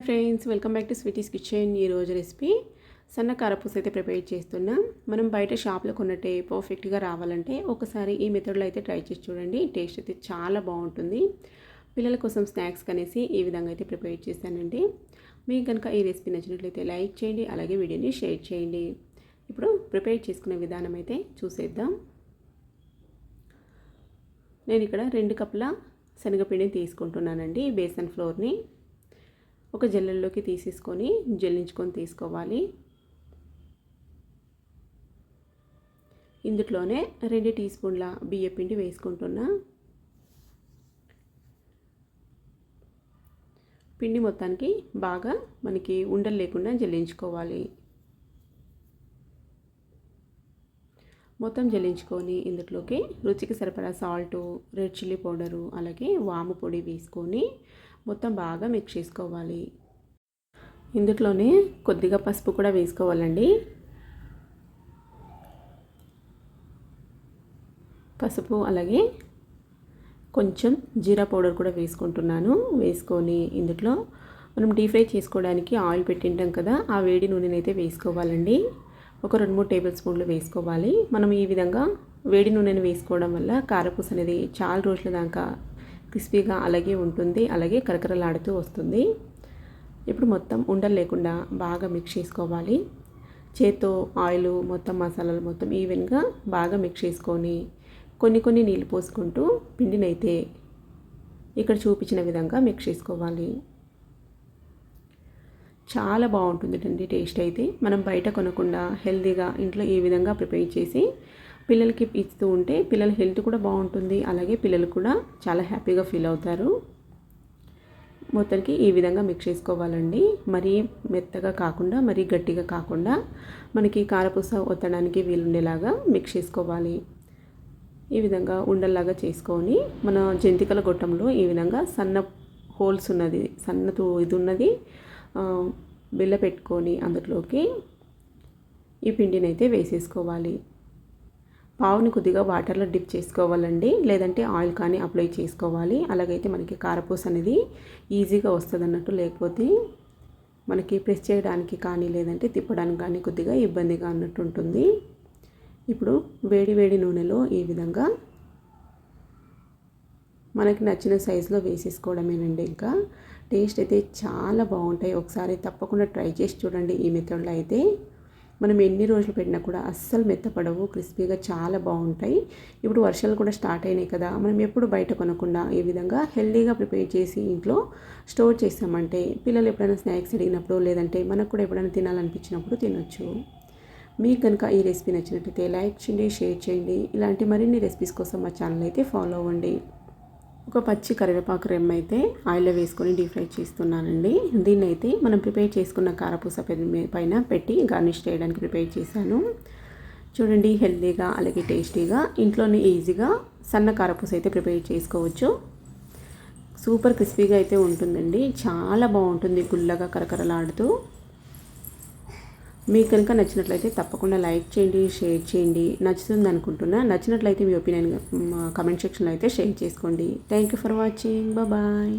Friends welcome back to Sweety's Kitchen. ఈరోజు recipe సన్న కారపూస అయితే ప్రిపేర్ చేస్తున్నాం. మనం బయట షాప్లో కొన్నట్టే పర్ఫెక్ట్గా రావాలంటే ఒకసారి ఈ మెథడ్లో అయితే ట్రై చేసి చూడండి. టేస్ట్ అయితే చాలా బాగుంటుంది. పిల్లల కోసం స్నాక్స్ కనేసి ఈ విధంగా అయితే ప్రిపేర్ చేశానండి. మీకు కనుక ఈ రెసిపీ నచ్చినట్లయితే లైక్ చేయండి అలాగే వీడియోని షేర్ చేయండి. ఇప్పుడు ప్రిపేర్ చేసుకునే విధానం అయితే చూసేద్దాం. నేను ఇక్కడ రెండు కప్పుల శనగపిండిని తీసుకుంటున్నానండి బేసన్ ఫ్లోర్ని. ఒక జల్లెల్లోకి తీసేసుకొని జల్లించుకొని తీసుకోవాలి. ఇందులోనే రెండు టీ స్పూన్ల బియ్య పిండి వేసుకుంటున్నా. పిండి మొత్తానికి బాగా మనకి ఉండలు లేకుండా జల్లించుకోవాలి. మొత్తం జల్లించుకొని ఇందులోకి రుచికి సరిపడా సాల్టు రెడ్ చిల్లీ పౌడరు అలాగే వాము పొడి వేసుకొని మొత్తం బాగా మిక్స్ చేసుకోవాలి. ఇందులోనే కొద్దిగా పసుపు కూడా వేసుకోవాలండి. పసుపు అలాగే కొంచెం జీరా పౌడర్ కూడా వేసుకుంటున్నాను. వేసుకొని ఇందులో మనం డీప్ ఫ్రై చేసుకోవడానికి ఆయిల్ పెట్టింటాం కదా ఆ వేడి నూనెనైతే వేసుకోవాలండి. ఒక రెండు మూడు టేబుల్ స్పూన్లు వేసుకోవాలి. మనం ఈ విధంగా వేడి నూనెను వేసుకోవడం వల్ల కారపూస అనేది చాలా రోజుల దాకా క్రిస్పీగా అలాగే ఉంటుంది అలాగే కరకరలాడుతూ వస్తుంది. ఇప్పుడు మొత్తం ఉండలు లేకుండా బాగా మిక్స్ చేసుకోవాలి. చేత్తో ఆయిల్ మొత్తం మసాలాలు మొత్తం ఈవెన్గా బాగా మిక్స్ చేసుకొని కొన్ని కొన్ని నీళ్ళు పోసుకుంటూ పిండినైతే ఇక్కడ చూపించిన విధంగా మిక్స్ చేసుకోవాలి. చాలా బాగుంటుంది టేస్ట్ అయితే. మనం బయట కొనకుండా హెల్తీగా ఇంట్లో ఈ విధంగా ప్రిపేర్ చేసి పిల్లలకి ఇస్తూ ఉంటే పిల్లల హెల్త్ కూడా బాగుంటుంది. అలాగే పిల్లలు కూడా చాలా హ్యాపీగా ఫీల్ అవుతారు. మొత్తానికి ఈ విధంగా మిక్స్ చేసుకోవాలండి. మరీ మెత్తగా కాకుండా మరీ గట్టిగా కాకుండా మనకి కారపూస ఒత్తడానికి వీలుండేలాగా మిక్స్ చేసుకోవాలి. ఈ విధంగా ఉండల్లాగా చేసుకొని మన జంతికల గొట్టంలో ఈ విధంగా సన్న హోల్స్ ఉన్నది సన్నతో ఇది ఉన్నది బిల్ల పెట్టుకొని అందులోకి ఈ పిండిని అయితే వేసేసుకోవాలి. పావుని కొద్దిగా వాటర్లో డిప్ చేసుకోవాలండి. లేదంటే ఆయిల్ కానీ అప్లై చేసుకోవాలి. అలాగైతే మనకి కారపూస అనేది ఈజీగా వస్తుంది అన్నట్టు లేకపోతే మనకి ప్రెస్ చేయడానికి కానీ లేదంటే తిప్పడానికి కానీ కొద్దిగా ఇబ్బందిగా అన్నట్టు ఉంటుంది. ఇప్పుడు వేడి వేడి నూనెలో ఈ విధంగా మనకి నచ్చిన సైజులో వేసేసుకోవడమేనండి ఇంకా. టేస్ట్ అయితే చాలా బాగుంటాయి. ఒకసారి తప్పకుండా ట్రై చేసి చూడండి ఈ మెథడ్లో అయితే. మనం ఎన్ని రోజులు పెట్టినా కూడా అస్సలు మెత్తపడవు క్రిస్పీగా చాలా బాగుంటాయి. ఇప్పుడు వర్షాలు కూడా స్టార్ట్ అయినాయి కదా మనం ఎప్పుడు బయట కొనకుండా ఈ విధంగా హెల్దీగా ప్రిపేర్ చేసి ఇంట్లో స్టోర్ చేసామంటే పిల్లలు ఎప్పుడైనా స్నాక్స్ అడిగినప్పుడు లేదంటే మనకు కూడా ఎప్పుడైనా తినాలనిపించినప్పుడు తినొచ్చు. మీకు కనుక ఈ రెసిపీ నచ్చినట్లయితే లైక్ చేయండి షేర్ చేయండి. ఇలాంటి మరిన్ని రెసిపీస్ కోసం మా ఛానల్ అయితే ఫాలో అవ్వండి. ఒక పచ్చి కరివేపాకు రెమ్మ అయితే ఆయిల్లో వేసుకొని డీప్ ఫ్రై చేస్తున్నానండి. దీన్ని అయితే మనం ప్రిపేర్ చేసుకున్న కారపూస పైన పెట్టి గార్నిష్ చేయడానికి ప్రిపేర్ చేశాను. చూడండి హెల్తీగా అలాగే టేస్టీగా ఇంట్లోనే ఈజీగా సన్న కారపూస అయితే ప్రిపేర్ చేసుకోవచ్చు. సూపర్ క్రిస్పీగా అయితే ఉంటుందండి. చాలా బాగుంటుంది గుల్లగా కరకరలాడుతూ. మీకు కనుక నచ్చినట్లయితే తప్పకుండా లైక్ చేయండి షేర్ చేయండి. నచ్చుతుంది అనుకుంటున్నా నచ్చినట్లయితే మీ ఒపీనియన్ కమెంట్ సెక్షన్లో అయితే షేర్ చేసుకోండి. Thank you for watching bye